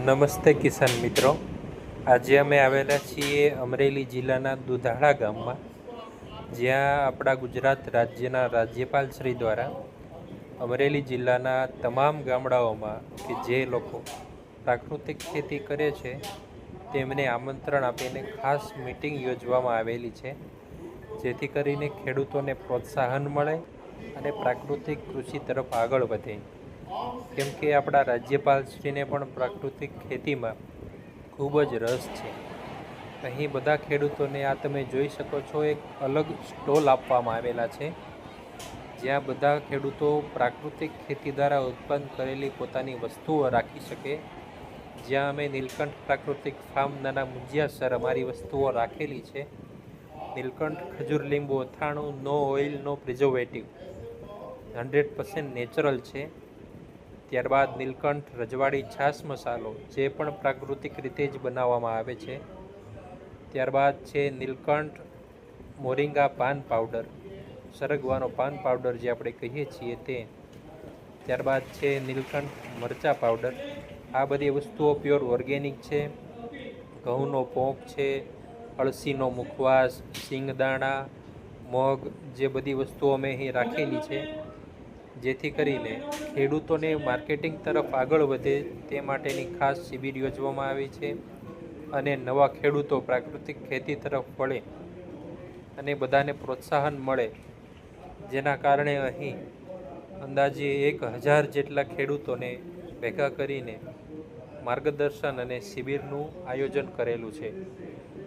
નમસ્તે કિસાન મિત્રો. આજે અમે આવેલા છીએ અમરેલી જિલ્લાના દુધાળા ગામમાં, જ્યાં આપણા ગુજરાત રાજ્યના રાજ્યપાલ શ્રી દ્વારા અમરેલી જિલ્લાના તમામ ગામડાઓમાં કે જે લોકો પ્રાકૃતિક ખેતી કરે છે, તેમને આમંત્રણ આપીને ખાસ મિટિંગ યોજવામાં આવેલી છે, જેથી કરીને ખેડૂતોને પ્રોત્સાહન મળે અને પ્રાકૃતિક કૃષિ તરફ આગળ વધે. કેમ કે આપણા રાજ્યપાલશ્રીને પણ પ્રાકૃતિક ખેતીમાં ખૂબ જ રસ છે. અહીં બધા ખેડૂતોને આ તમે જોઈ શકો છો, એક અલગ સ્ટોલ આપવામાં આવેલા છે. જ્યાં બધા ખેડૂતો પ્રાકૃતિક ખેતી દ્વારા ઉત્પન્ન કરેલી પોતાની વસ્તુઓ રાખી શકે. જ્યાં અમે નીલકંઠ પ્રાકૃતિક ફાર્મ નાના મુંજિયા સર અમારી વસ્તુઓ રાખેલી છે. નીલકંઠ ખજૂર, લીંબુ, અથાણું, no oil, no preservative. Hundred percent natural છે. ત્યારબાદ નીલકંઠ રજવાડી છાશ મસાલો, જે પણ પ્રાકૃતિક રીતે જ બનાવવામાં આવે છે. ત્યારબાદ છે નીલકંઠ મોરિંગા પાન પાવડર, સરગવાનો પાન પાવડર જે આપણે કહીએ છીએ તે. ત્યારબાદ છે નીલકંઠ મરચા પાવડર, આ બધી વસ્તુઓ પ્યોર ઓર્ગેનિક છે. ઘઉંનો પોંક છે, અળસીનો મુખવાસ, સિંગદાણા, મગ, જે બધી વસ્તુઓ અમે અહીં રાખેલી છે. જેથી કરીને ખેડૂતોને માર્કેટિંગ તરફ આગળ વધે તે માટેની ખાસ શિબિર યોજવામાં આવી છે અને નવા ખેડૂતો પ્રાકૃતિક ખેતી તરફ વળે અને બધાને પ્રોત્સાહન મળે. જેના કારણે અહીં અંદાજે એક હજાર જેટલા ખેડૂતોને ભેગા કરીને માર્ગદર્શન અને શિબિરનું આયોજન કરેલું છે.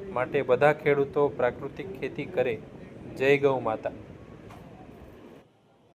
માટે બધા ખેડૂતો પ્રાકૃતિક ખેતી કરે. જય ગૌ માતા.